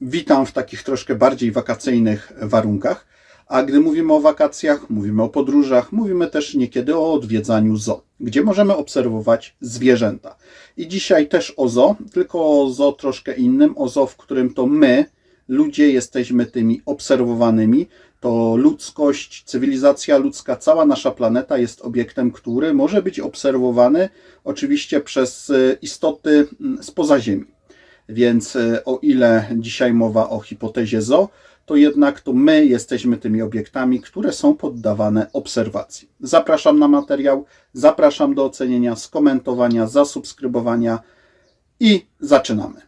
witam w takich troszkę bardziej wakacyjnych warunkach. A gdy mówimy o wakacjach, mówimy o podróżach, mówimy też niekiedy o odwiedzaniu zoo, gdzie możemy obserwować zwierzęta. I dzisiaj też o zoo, tylko o zoo troszkę innym, o zoo, w którym to my, ludzie, jesteśmy tymi obserwowanymi. To ludzkość, cywilizacja ludzka, cała nasza planeta jest obiektem, który może być obserwowany oczywiście przez e, istoty mm, spoza Ziemi. Więc e, o ile dzisiaj mowa o hipotezie zoo, to jednak to my jesteśmy tymi obiektami, które są poddawane obserwacji. Zapraszam na materiał, zapraszam do ocenienia, skomentowania, zasubskrybowania i zaczynamy.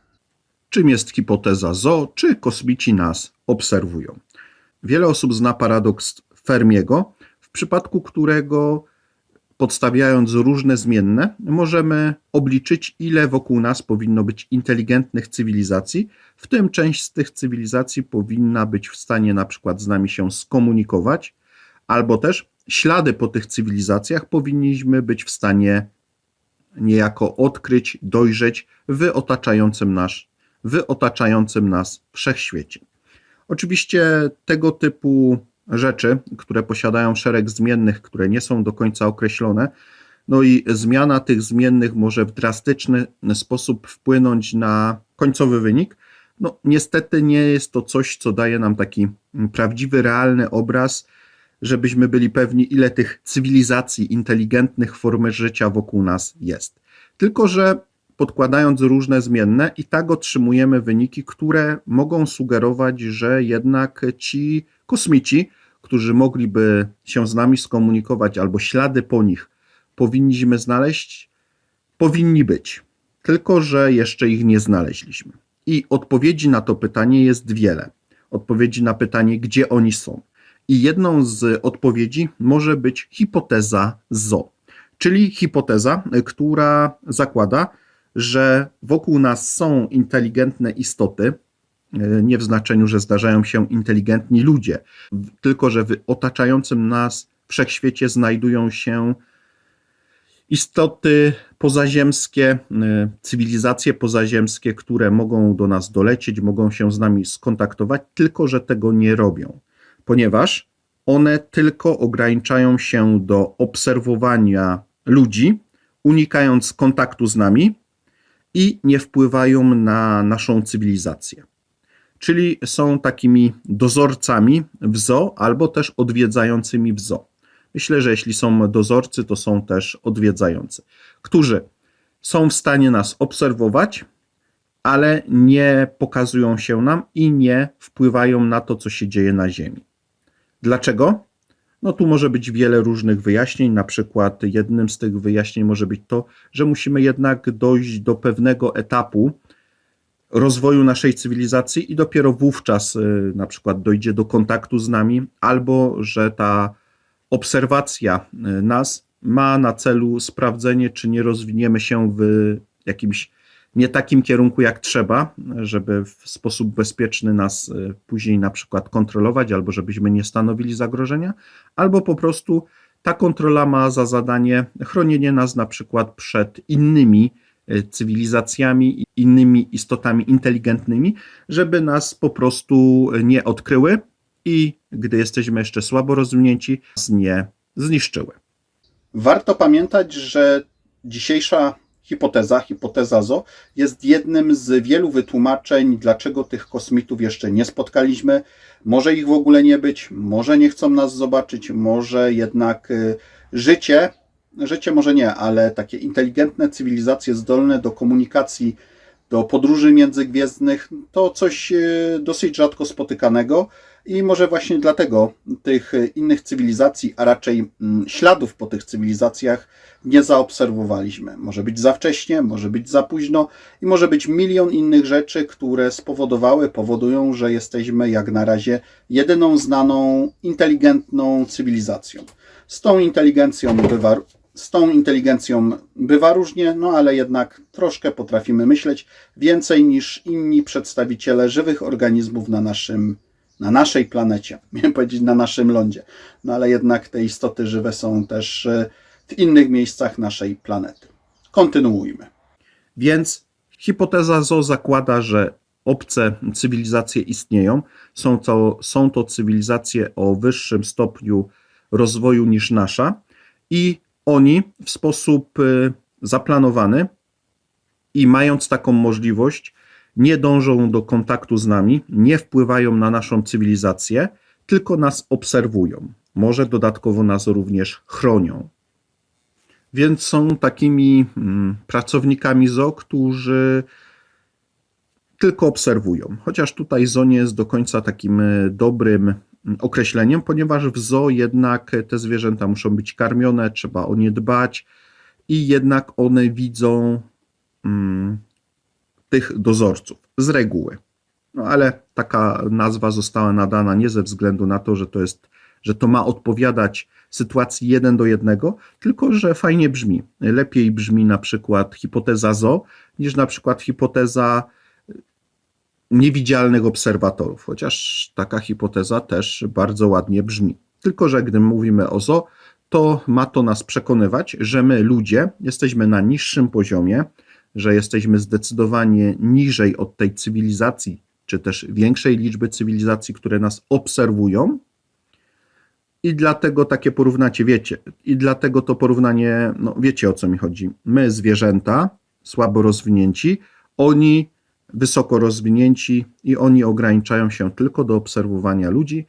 Czym jest hipoteza zoo, czy kosmici nas obserwują? Wiele osób zna paradoks Fermiego, w przypadku którego podstawiając różne zmienne, możemy obliczyć, ile wokół nas powinno być inteligentnych cywilizacji, w tym część z tych cywilizacji powinna być w stanie na przykład z nami się skomunikować, albo też ślady po tych cywilizacjach powinniśmy być w stanie niejako odkryć, dojrzeć w otaczającym nas, w otaczającym nas wszechświecie. Oczywiście tego typu rzeczy, które posiadają szereg zmiennych, które nie są do końca określone, no i zmiana tych zmiennych może w drastyczny sposób wpłynąć na końcowy wynik. No, niestety nie jest to coś, co daje nam taki prawdziwy, realny obraz, żebyśmy byli pewni, ile tych cywilizacji, inteligentnych form życia wokół nas jest. Tylko, że podkładając różne zmienne, i tak otrzymujemy wyniki, które mogą sugerować, że jednak ci kosmici, którzy mogliby się z nami skomunikować, albo ślady po nich powinniśmy znaleźć, powinni być. Tylko, że jeszcze ich nie znaleźliśmy. I odpowiedzi na to pytanie jest wiele. Odpowiedzi na pytanie, gdzie oni są. I jedną z odpowiedzi może być hipoteza ZO, czyli hipoteza, która zakłada, że wokół nas są inteligentne istoty, nie w znaczeniu, że zdarzają się inteligentni ludzie, tylko że w otaczającym nas wszechświecie znajdują się istoty pozaziemskie, cywilizacje pozaziemskie, które mogą do nas dolecieć, mogą się z nami skontaktować, tylko że tego nie robią, ponieważ one tylko ograniczają się do obserwowania ludzi, unikając kontaktu z nami i nie wpływają na naszą cywilizację czyli są takimi dozorcami w zoo albo też odwiedzającymi w zoo. Myślę, że jeśli są dozorcy, to są też odwiedzający, którzy są w stanie nas obserwować, ale nie pokazują się nam i nie wpływają na to, co się dzieje na Ziemi. Dlaczego? No tu może być wiele różnych wyjaśnień. Na przykład jednym z tych wyjaśnień może być to, że musimy jednak dojść do pewnego etapu, rozwoju naszej cywilizacji i dopiero wówczas y, na przykład dojdzie do kontaktu z nami, albo że ta obserwacja y, nas ma na celu sprawdzenie, czy nie rozwiniemy się w jakimś nie takim kierunku jak trzeba, żeby w sposób bezpieczny nas y, później na przykład kontrolować, albo żebyśmy nie stanowili zagrożenia, albo po prostu ta kontrola ma za zadanie chronienie nas na przykład przed innymi cywilizacjami i innymi istotami inteligentnymi, żeby nas po prostu nie odkryły i gdy jesteśmy jeszcze słabo rozwinięci, nas nie zniszczyły. Warto pamiętać, że dzisiejsza hipoteza, hipoteza ZO, jest jednym z wielu wytłumaczeń, dlaczego tych kosmitów jeszcze nie spotkaliśmy. Może ich w ogóle nie być, może nie chcą nas zobaczyć, może jednak y, życie życie może nie, ale takie inteligentne cywilizacje zdolne do komunikacji, do podróży międzygwiezdnych, to coś e, dosyć rzadko spotykanego i może właśnie dlatego tych innych cywilizacji, a raczej mm, śladów po tych cywilizacjach nie zaobserwowaliśmy. Może być za wcześnie, może być za późno i może być milion innych rzeczy, które spowodowały, powodują, że jesteśmy jak na razie jedyną znaną inteligentną cywilizacją. Z tą inteligencją bywa z tą inteligencją bywa różnie, no ale jednak troszkę potrafimy myśleć więcej niż inni przedstawiciele żywych organizmów na naszym na naszej planecie, miałem powiedzieć na naszym lądzie. No ale jednak te istoty żywe są też e, w innych miejscach naszej planety. Kontynuujmy. Więc hipoteza ZO zakłada, że obce cywilizacje istnieją. Są to, są to cywilizacje o wyższym stopniu rozwoju niż nasza i oni w sposób y, zaplanowany i mając taką możliwość, nie dążą do kontaktu z nami, nie wpływają na naszą cywilizację, tylko nas obserwują. Może dodatkowo nas również chronią. Więc są takimi mm, pracownikami zoo, którzy tylko obserwują. Chociaż tutaj zoo nie jest do końca takim e, dobrym określeniem, ponieważ w zoo jednak te zwierzęta muszą być karmione, trzeba o nie dbać i jednak one widzą mm, tych dozorców z reguły. No ale taka nazwa została nadana nie ze względu na to, że to jest, że to ma odpowiadać sytuacji jeden do jednego, tylko że fajnie brzmi. Lepiej brzmi na przykład hipoteza zo, niż na przykład hipoteza niewidzialnych obserwatorów, chociaż taka hipoteza też bardzo ładnie brzmi. Tylko, że gdy mówimy o to ma to nas przekonywać, że my ludzie jesteśmy na niższym poziomie, że jesteśmy zdecydowanie niżej od tej cywilizacji, czy też większej liczby cywilizacji, które nas obserwują. I dlatego takie porównacie, wiecie, i dlatego to porównanie, no wiecie o co mi chodzi. My, zwierzęta, słabo rozwinięci, oni wysoko rozwinięci i oni ograniczają się tylko do obserwowania ludzi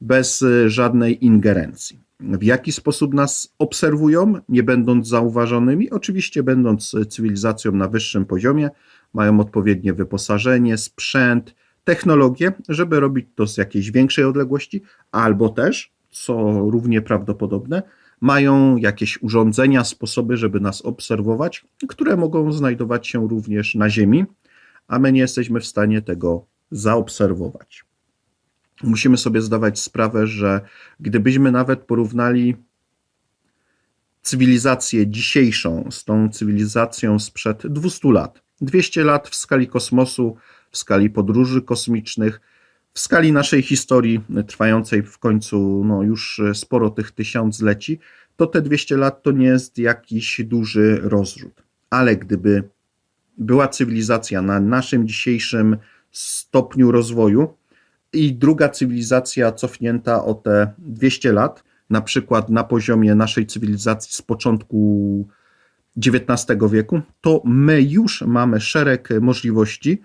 bez y, żadnej ingerencji. W jaki sposób nas obserwują, nie będąc zauważonymi? Oczywiście, będąc cywilizacją na wyższym poziomie, mają odpowiednie wyposażenie, sprzęt, technologię, żeby robić to z jakiejś większej odległości, albo też, co równie prawdopodobne, mają jakieś urządzenia, sposoby, żeby nas obserwować, które mogą znajdować się również na Ziemi, a my nie jesteśmy w stanie tego zaobserwować. Musimy sobie zdawać sprawę, że gdybyśmy nawet porównali cywilizację dzisiejszą z tą cywilizacją sprzed 200 lat, 200 lat w skali kosmosu, w skali podróży kosmicznych, w skali naszej historii trwającej w końcu no już sporo tych tysiącleci, to te 200 lat to nie jest jakiś duży rozrzut. Ale gdyby była cywilizacja na naszym dzisiejszym stopniu rozwoju i druga cywilizacja cofnięta o te 200 lat, na przykład na poziomie naszej cywilizacji z początku XIX wieku, to my już mamy szereg możliwości,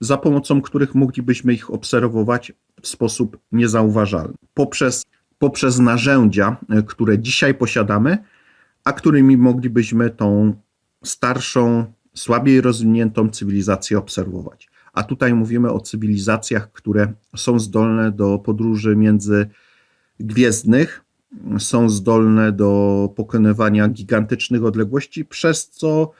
za pomocą których moglibyśmy ich obserwować w sposób niezauważalny. Poprzez, poprzez narzędzia, które dzisiaj posiadamy, a którymi moglibyśmy tą starszą, słabiej rozwiniętą cywilizację obserwować. A tutaj mówimy o cywilizacjach, które są zdolne do podróży międzygwiezdnych, są zdolne do pokonywania gigantycznych odległości, przez co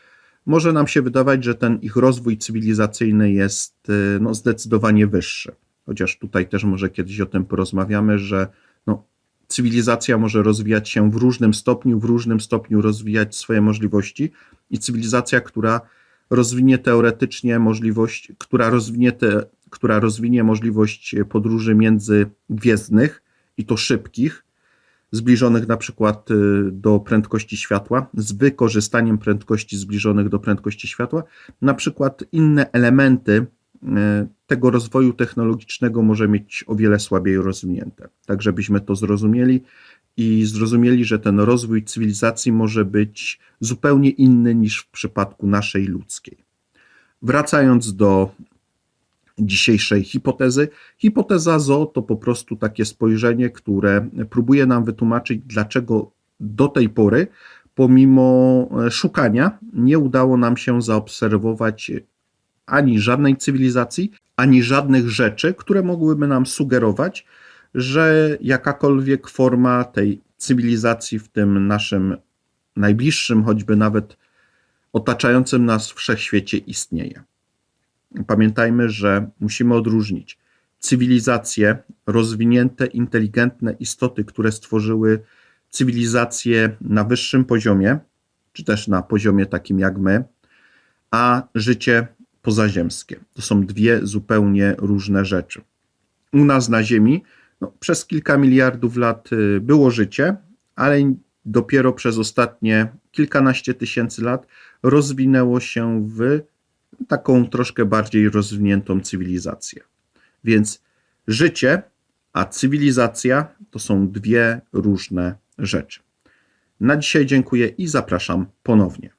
może nam się wydawać, że ten ich rozwój cywilizacyjny jest y, no, zdecydowanie wyższy. Chociaż tutaj też może kiedyś o tym porozmawiamy, że cywilizacja może rozwijać się w różnym stopniu, w różnym stopniu rozwijać swoje możliwości i cywilizacja, która rozwinie teoretycznie możliwość, która rozwinie, te, która rozwinie możliwość podróży międzygwiezdnych i to szybkich, zbliżonych na przykład y, do prędkości światła, z wykorzystaniem prędkości zbliżonych do prędkości światła, na przykład inne elementy tego rozwoju technologicznego może mieć o wiele słabiej rozwinięte. Tak, żebyśmy to zrozumieli i zrozumieli, że ten rozwój cywilizacji może być zupełnie inny niż w przypadku naszej ludzkiej. Wracając do dzisiejszej hipotezy. Hipoteza ZO to po prostu takie spojrzenie, które próbuje nam wytłumaczyć, dlaczego do tej pory, pomimo szukania, nie udało nam się zaobserwować ani żadnej cywilizacji, ani żadnych rzeczy, które mogłyby nam sugerować, że jakakolwiek forma tej cywilizacji w tym naszym najbliższym, choćby nawet otaczającym nas wszechświecie istnieje. Pamiętajmy, że musimy odróżnić cywilizacje, rozwinięte, inteligentne istoty, które stworzyły cywilizację na wyższym poziomie, czy też na poziomie takim jak my, a życie pozaziemskie. To są dwie zupełnie różne rzeczy. U nas na Ziemi no, przez kilka miliardów lat y, było życie, ale dopiero przez ostatnie kilkanaście tysięcy lat rozwinęło się w taką troszkę bardziej rozwiniętą cywilizację. Więc życie a cywilizacja to są dwie różne rzeczy. Na dzisiaj dziękuję i zapraszam ponownie.